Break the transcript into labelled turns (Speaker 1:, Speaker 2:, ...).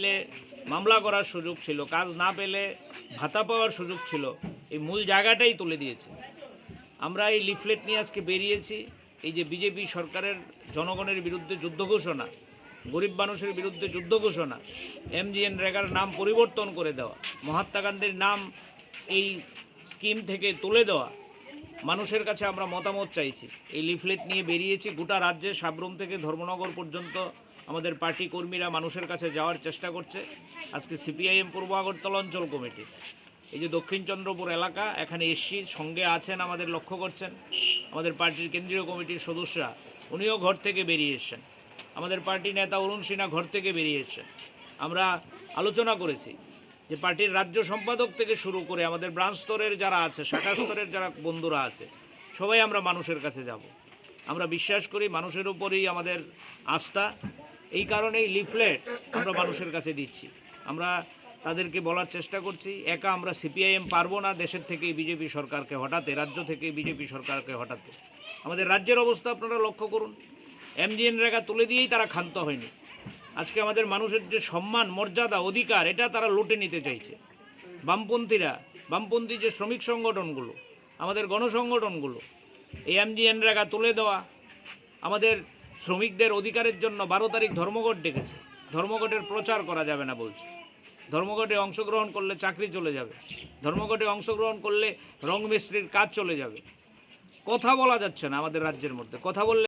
Speaker 1: চাইলে মামলা করার সুযোগ ছিল, কাজ না পেলে ভাতা পাওয়ার সুযোগ ছিল, এই মূল জায়গাটাই তুলে দিয়েছে। আমরা এই লিফলেট নিয়ে আজকে বেরিয়েছি, এই যে বিজেপি সরকারের জনগণের বিরুদ্ধে যুদ্ধ ঘোষণা, গরিব মানুষের বিরুদ্ধে যুদ্ধ ঘোষণা, এমজিএন রেগার নাম পরিবর্তন করে দেওয়া, মহাত্মা গান্ধীর নাম এই স্কিম থেকে তুলে দেওয়া, মানুষের কাছে আমরা মতামত চাইছি। এই লিফলেট নিয়ে বেরিয়েছি গোটা রাজ্যে, সাবরুম থেকে ধর্মনগর পর্যন্ত আমাদের পার্টি কর্মীরা মানুষের কাছে যাওয়ার চেষ্টা করছে। আজকে সিপিআইএম পূর্ব আগরতলা অঞ্চল কমিটি। এই যে দক্ষিণ চন্দ্রপুর এলাকা, এখানে এসছি, সঙ্গে আছেন, আমাদের লক্ষ্য করছেন। আমাদের পার্টির কেন্দ্রীয় কমিটির সদস্যরা, উনিও ঘর থেকে বেরিয়ে এসছেন। আমাদের পার্টি নেতা অরুণ সিনহা ঘর থেকে বেরিয়ে এসছেন। আমরা আলোচনা করেছি যে পার্টির রাজ্য সম্পাদক থেকে শুরু করে আমাদের ব্রাঞ্চ স্তরের যারা আছে, শাখা স্তরের যারা বন্ধুরা আছে, সবাই আমরা মানুষের কাছে যাব। আমরা বিশ্বাস করি মানুষের উপরেই আমাদের আস্থা। এই কারণেই লিফলেট আমরা মানুষের কাছে দিচ্ছি। আমরা তাদেরকে বলার চেষ্টা করছি, একা আমরা সিপিআইএম পারব না, দেশের থেকে বিজেপি সরকারকে হটাতে, রাজ্য থেকে বিজেপি সরকারকে হটাতে। আমাদের রাজ্যের অবস্থা আপনারা লক্ষ্য করুন। এমজিএন রেখা তুলে দিয়েই তারা ক্ষান্ত হয়নি। আজকে আমাদের মানুষের যে সম্মান, মর্যাদা, অধিকার, এটা তারা লুটে নিতে চাইছে। বামপন্থীরা, বামপন্থী যে শ্রমিক সংগঠনগুলো, আমাদের গণসংগঠনগুলো, এই এমজিএন রেখা তুলে দেওয়া, আমাদের শ্রমিকদের অধিকারের জন্য বারো তারিখ ধর্মঘট ডেকেছে। ধর্মঘটের প্রচার করা যাবে না বলছে। ধর্মঘটে অংশগ্রহণ করলে চাকরি চলে যাবে। ধর্মঘটে অংশগ্রহণ করলে রং মিস্ত্রির কাজ চলে যাবে। কথা বলা যাচ্ছে না আমাদের রাজ্যের মধ্যে। কথা বললে